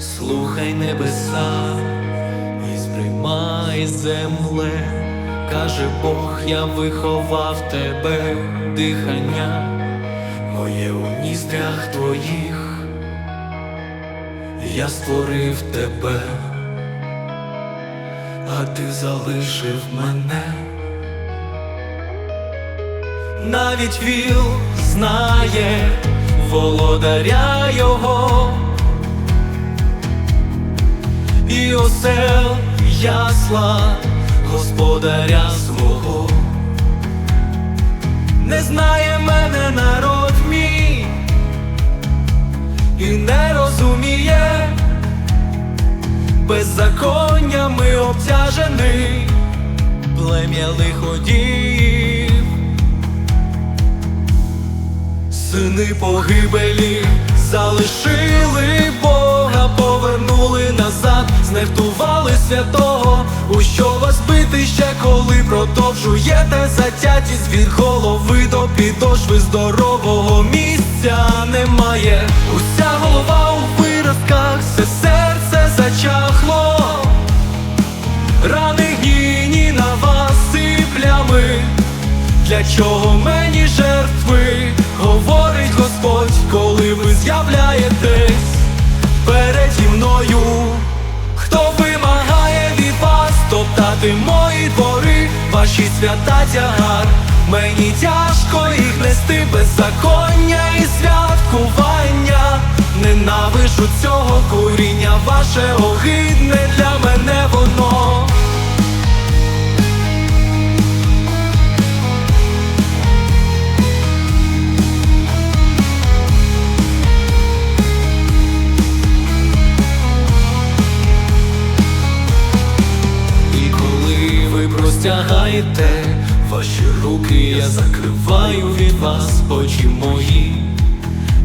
Слухай небеса і сприймай земле, каже Бог, я виховав тебе, дихання моє у ніздрях твоїх, я створив тебе, а ти залишив мене. Навіть віл знає володаря його осел ясла господаря свого. Не знає мене народ мій і не розуміє, беззаконнями обтяжений плем'я лиходіїв. Сини погибелі залишили святого, у що вас бити ще коли продовжуєте затятість від голови до підошви здорового місця немає. Уся голова у виразках, все серце зачахло, рани гніні на вас і плями. Для чого мені жертви? Говорить Господь, коли ви з'являєтесь переді мною. Топтати мої двори, ваші свята тягар? Мені тяжко їх нести беззаконня і святкування. Ненавижу цього куріння, ваше огидне для мене воно. Ви простягаєте ваші руки, я закриваю від вас очі мої.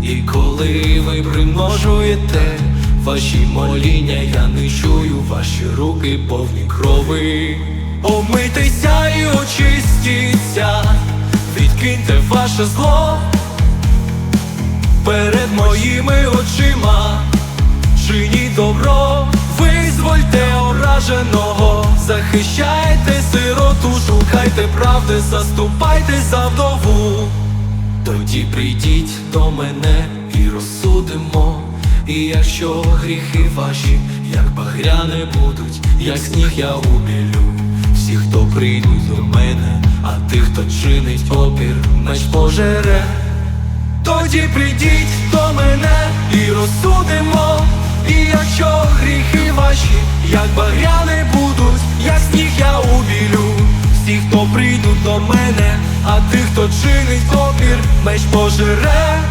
І коли ви примножуєте ваші моління, я не чую ваші руки повні крови. Омитися і очистіться, відкиньте ваше зло перед моїми очима чиніть добро, визвольте ораженого, захищайте сироту, шукайте правди, заступайте за вдову. Тоді прийдіть до мене і розсудимо. І якщо гріхи ваші, як багряне будуть, як сніг я убілю. Всі, хто прийдуть до мене, а тих, хто чинить опір, меч пожере. Тоді прийдіть до мене і розсудимо, а тих, хто чинить опір, меч пожере.